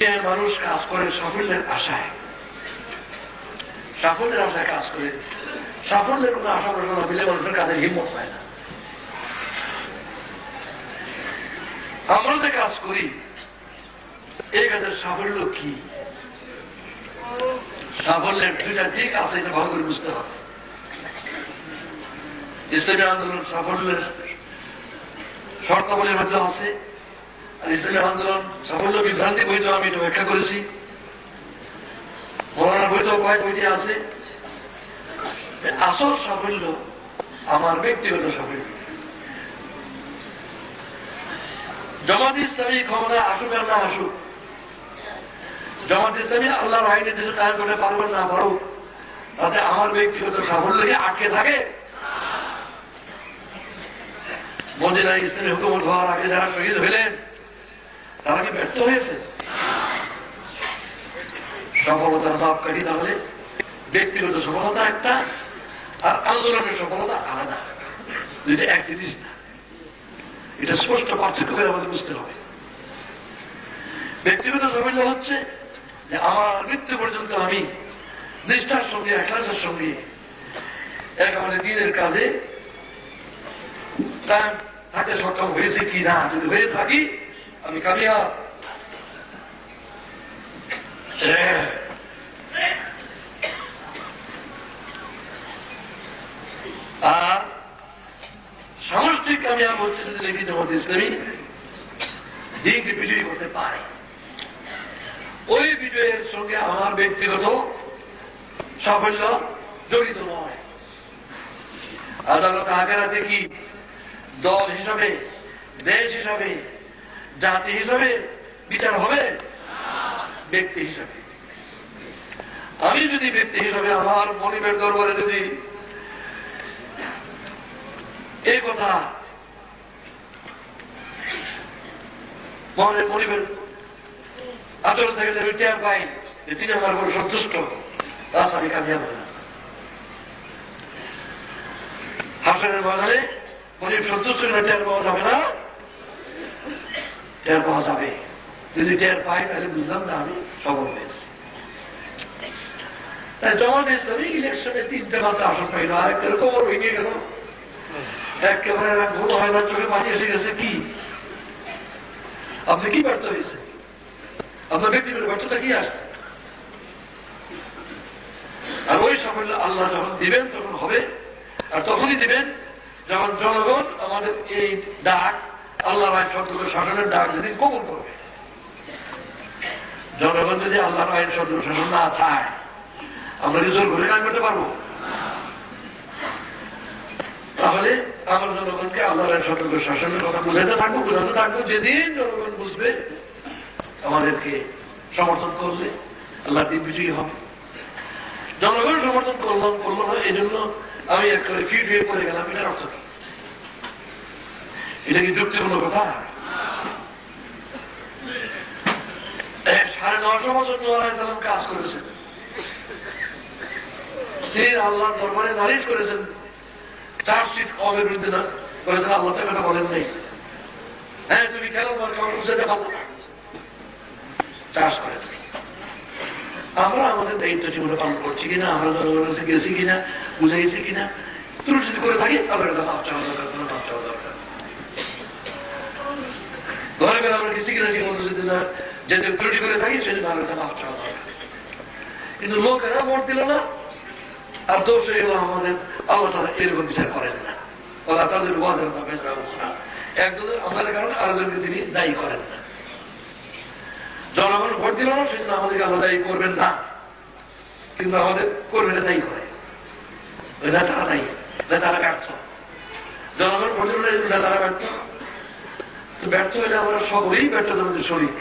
মানুষ কাজ করে সাফল্যের আশায়। সাফল্যের আশায় কাজ করে। সাফল্যের কোনো আশা না পেলে মানুষের কাজের হিম্মত হয় না। আমরা যে কাজ করি এই কাজের সাফল্য কি? সাফল্যের দুইটা দিক আছে, এটা ভালো করে বুঝতে হবে। ইসলামী আন্দোলন সাফল্যের শর্তাবলীর মধ্যে আছে। আর ইসলামী আন্দোলন সাফল্য বিভ্রান্তি বইতে আমি এটা ব্যাখ্যা করেছি। মৌলানা বইতেও কয়েক বইতে আছে আসল সাফল্য আমার ব্যক্তিগত সাফল্য। জামাত ইসলামী ক্ষমতা আসুক আর না আসুক, জামাত ইসলামী আল্লাহর আইনে দেশে কায়ন করতে পারবেন না পারুক, তাতে আমার ব্যক্তিগত সাফল্যকে আটকে থাকে? মদিনা ইসলামী হুকুমত হওয়ার আগে যারা শহীদ হইলেন তারা কি ব্যর্থ হয়েছে? সফলতার মাপকাঠি তাহলে ব্যক্তিগত সফলতা একটা, আর আন্দোলনের সফলতা আলাদা। দুইটা এক জিনিস না। এটা স্পষ্ট পার্থক্য করে আমাদের বুঝতে হবে। ব্যক্তিগত সাফল্য হচ্ছে যে আমার মৃত্যু পর্যন্ত আমি নিষ্ঠার সঙ্গে একলাসের সঙ্গে একেবারে দিনের কাজে কায়েম থাকতে সক্ষম হয়েছে কি না, যদি হয়ে থাকি আমি কামিয়া আর সামষ্টিক কামিয়াব হচ্ছে যদি দেখি জগৎ ইসলামী। দিনকে বিজয়ী করতে পারে। ওই বিজয়ের সঙ্গে আমার ব্যক্তিগত সাফল্য জড়িত নয়। আদালত আগেরাতে কি দল হিসাবে, দেশ হিসাবে জাতি হিসাবে, বিচার হবে? ব্যক্তি হিসাবে। আমি যদি ব্যক্তি হিসাবে আমার মনিবের দরবারে যদি এই কথা মনে মনিবের আচরণ থেকে যদি টের পাই যে তিনি আমার উপর সন্তুষ্ট তাছ আমি কামিয়াব হলাম হাসনের বাজারে মনিব সন্তুষ্ট টের পাওয়া যাবে না। টের পাওয়া যাবে। যদি টের পাই, তাহলে বুঝলাম যে আমি সফল হয়েছি। তাই ইলেকশনে তিনটে মাত্র আর গেল। ঘুম হয় না, চোখে পানি এসে গেছে। কি? আপনি কি ব্যর্থ হয়েছে আপনার ব্যক্তিগত ব্যর্থতা কি আসছে? আর ওই সাফল্য আল্লাহ যখন দিবেন, তখন হবে। আর তখনই দিবেন যখন জনগণ আমাদের এই ডাক আল্লাহ আইন সতর্ক শাসনের ডাক যেদিন কবুল করবে জনগণ যদি আল্লাহর আইন সতর্ক শাসন না চায়, আমরা কি জোর করে কাজ করতে পারব? তাহলে আমরা জনগণকে আল্লাহর আইন সতর্ক শাসনের কথা বুঝাতে থাকব বুঝাতে থাকব যেদিন জনগণ বুঝবে, আমাদেরকে সমর্থন করলে আল্লাহ দিন বিজয়ী হবে। জনগণ সমর্থন করলাম করল এই জন্য আমি একটা ফিট হয়ে পড়ে গেলাম এটার অর্থ এটা কি যুক্তিপূর্ণ কথা? সাড়ে নশো বছর নোয়ালাম কাজ করেছেন। তিনি আল্লাহ দরবারে নালিশ করেছেন। চার্জশিট কমের বিরুদ্ধে না করেছেন আল্লাহ তো কথা বলেন নেই। হ্যাঁ তুমি কেন বুঝাতে পারল না চাষ করে আমরা আমাদের দায়িত্ব জীবনে পালন করছি কিনা? আমরা জনগণের কাছে গেছি কিনা? বুঝাইছি কিনা? ত্রুটি করে থাকি মাপ চাওয়া দরকার মাপ চাওয়া দরকার আমরা গেছি কিনা ঠিক মতো যদি না, যেতে ত্রুটি করে থাকি আবার এটা মাপ চাওয়া দরকার। কিন্তু লোকেরা ভোট দিল না, আর দোষ হয়ে গেল আমাদের, আল্লাহ তারা এরকম বিচার করেন না। ওরা তাদের না। একজনের আমাদের কারণে আরেকজনকে তিনি দায়ী করেন না। জনগণ ভোট দিল না, সেজন্য আমাদেরকে আল্লাহ দায়ী করবেন না। কিন্তু আমাদের কর্মীরা দায়ী করে। নেতারা দায়ী, নেতারা ব্যর্থ। জনগণ ভোট দিল না নেতারা ব্যর্থ। তো ব্যর্থ হলে আমরা সকলেই ব্যর্থ আমাদের শরীর।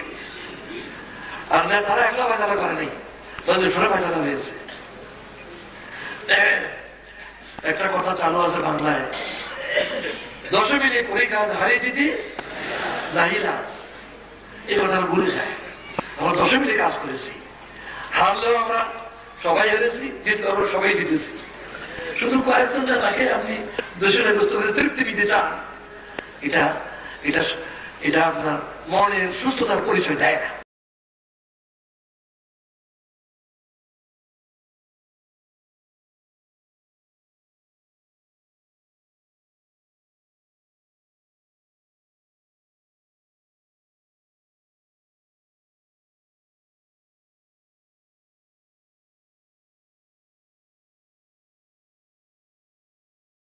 আর নেতারা একলা বাজারা করে নেই। তাদের সরে বাজারা হয়েছে। একটা কথা চালু আছে বাংলায়। দশে মিলে করে কাজ হারিয়ে দিদি নাহিলাস এই কথাটা ভুলে যায় আমরা দশে মিলে কাজ করেছি। হারলেও আমরা সবাই হেরেছি, জিতলেও আমরা সবাই জিতেছি। শুধু কয়েকজন যা তাকে আপনি দেশের তৃপ্তি দিতে চান। এটা এটা এটা আপনার মনের সুস্থতার পরিচয় দেয় না।